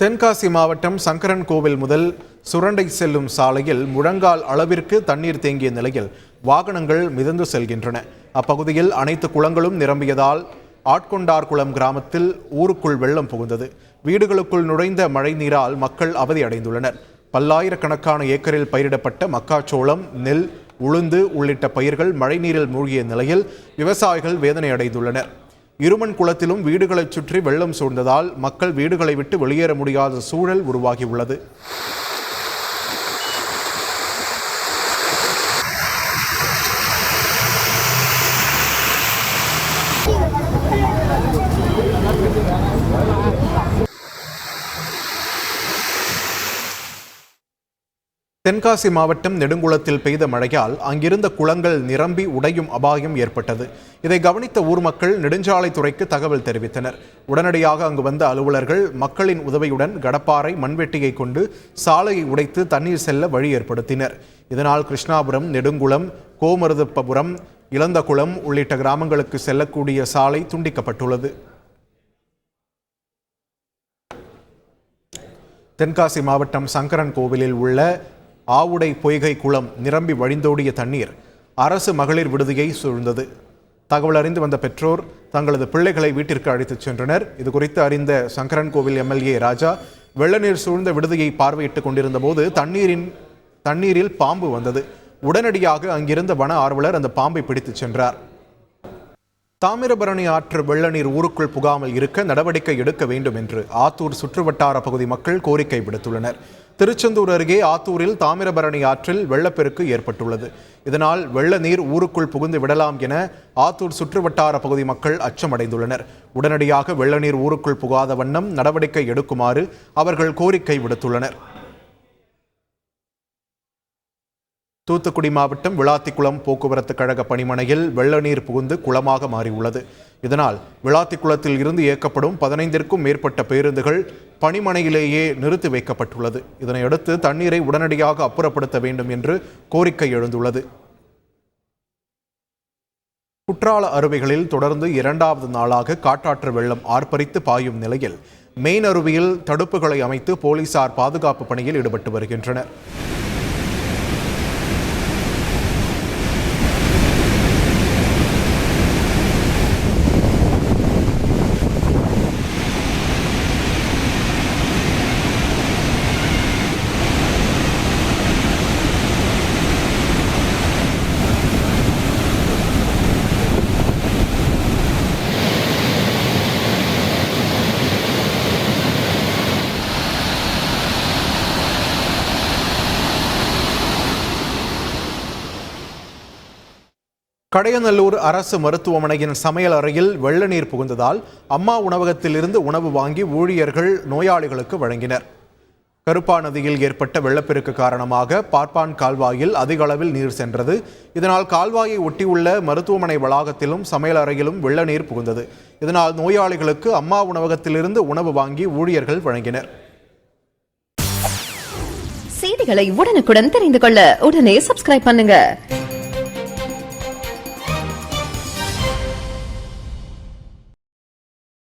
தென்காசி மாவட்டம் சங்கரன் கோவில் முதல் சுரண்டை செல்லும் சாலையில் முழங்கால் அளவிற்கு தண்ணீர் தேங்கிய நிலையில் வாகனங்கள் மிதந்து செல்கின்றன. அப்பகுதியில் அனைத்து குளங்களும் நிரம்பியதால் ஆட்கொண்டார்குளம் கிராமத்தில் ஊருக்குள் வெள்ளம் புகுந்தது. வீடுகளுக்குள் நுழைந்த மழை நீரால் மக்கள் அவதி அடைந்துள்ளனர். பல்லாயிரக்கணக்கான ஏக்கரில் பயிரிடப்பட்ட மக்காச்சோளம் நெல் உளுந்து உள்ளிட்ட பயிர்கள் மழைநீரில் மூழ்கிய நிலையில் விவசாயிகள் வேதனை அடைந்துள்ளனர். இருமன் குளத்திலும் வீடுகளைச் சுற்றி வெள்ளம் சூழ்ந்ததால் மக்கள் வீடுகளை விட்டு வெளியேற முடியாத சூழல் உருவாகியுள்ளது. தென்காசி மாவட்டம் நெடுங்குளத்தில் பெய்த மழையால் அங்கிருந்த குளங்கள் நிரம்பி உடையும் அபாயம் ஏற்பட்டது. இதை கவனித்த ஊர் மக்கள் நெடுஞ்சாலைத்துறைக்கு தகவல் தெரிவித்தனர். உடனடியாக அங்கு வந்த அலுவலர்கள் மக்களின் உதவியுடன் கடப்பாறை மண்வெட்டியை கொண்டு சாலையை உடைத்து தண்ணீர் செல்ல வழி ஏற்படுத்தினர். இதனால் கிருஷ்ணாபுரம் நெடுங்குளம் கோமருதப்பபுரம் இளந்தகுளம் உள்ளிட்ட கிராமங்களுக்கு செல்லக்கூடிய சாலை துண்டிக்கப்பட்டுள்ளது. தென்காசி மாவட்டம் சங்கரன் கோவிலில் உள்ள ஆவுடை பொய்கை குளம் நிரம்பி வழிந்தோடிய தண்ணீர் அரசு மகளிர் விடுதியை சூழ்ந்தது. தகவல் அறிந்து வந்த பெற்றோர் தங்களது பிள்ளைகளை வீட்டிற்கு அழைத்துச் சென்றனர். இது குறித்து அறிந்த சங்கரன் கோவில் எம்எல்ஏ ராஜா வெள்ளநீர் சூழ்ந்த விடுதியை பார்வையிட்டுக் கொண்டிருந்த போது தண்ணீரின் தண்ணீரில் பாம்பு வந்தது. உடனடியாக அங்கிருந்த வன ஆர்வலர் அந்த பாம்பை பிடித்துச் சென்றார். தாமிரபரணி ஆற்று வெள்ளநீர் ஊருக்குள் புகாமல் இருக்க நடவடிக்கை எடுக்க வேண்டும் என்று ஆத்தூர் சுற்றுவட்டார பகுதி மக்கள் கோரிக்கை விடுத்துள்ளனர். திருச்செந்தூர் அருகே ஆத்தூரில் தாமிரபரணி ஆற்றில் வெள்ளப்பெருக்கு ஏற்பட்டுள்ளது. இதனால் வெள்ள நீர் ஊருக்குள் புகுந்து விடலாம் என ஆத்தூர் சுற்றுவட்டார பகுதி மக்கள் அச்சமடைந்துள்ளனர். உடனடியாக வெள்ள நீர் ஊருக்குள் புகாத வண்ணம் நடவடிக்கை எடுக்குமாறு அவர்கள் கோரிக்கை விடுத்துள்ளனர். தூத்துக்குடி மாவட்டம் விளாத்திக்குளம் போக்குவரத்து கழக பணிமனையில் வெள்ள நீர் புகுந்து குளமாக மாறியுள்ளது. இதனால் விளாத்திக்குளத்தில் இருந்து இயக்கப்படும் பதினைந்திற்கும் மேற்பட்ட பேருந்துகள் பணிமனையிலேயே நிறுத்தி வைக்கப்பட்டுள்ளது. இதனையடுத்து தண்ணீரை உடனடியாக அப்புறப்படுத்த வேண்டும் என்று கோரிக்கை எழுந்துள்ளது. குற்றால அருவிகளில் தொடர்ந்து இரண்டாவது நாளாக காட்டாற்று வெள்ளம் ஆர்ப்பரித்து பாயும் நிலையில் மெயின் அருவியில் தடுப்புகளை அமைத்து போலீசார் பாதுகாப்பு பணியில் ஈடுபட்டு வருகின்றனர். கடையநல்லூர் அரசு மருத்துவமனையின் சமையல் அறையில் வெள்ள நீர் புகுந்ததால் அம்மா உணவகத்திலிருந்து உணவு வாங்கி ஊழியர்கள் நோயாளிகளுக்கு வழங்கினர். கருப்பா நதியில் ஏற்பட்ட வெள்ளப்பெருக்கு காரணமாக பார்ப்பான் கால்வாயில் அதிக அளவில் நீர் சென்றது. இதனால் கால்வாயை ஒட்டியுள்ள மருத்துவமனை வளாகத்திலும் சமையல் அறையிலும் வெள்ள நீர் புகுந்தது. இதனால் நோயாளிகளுக்கு அம்மா உணவகத்திலிருந்து உணவு வாங்கி ஊழியர்கள் வழங்கினர். செய்திகளை உடனுக்குடன் தெரிந்து கொள்ள உடனே சப்ஸ்கிரைப் பண்ணுங்க.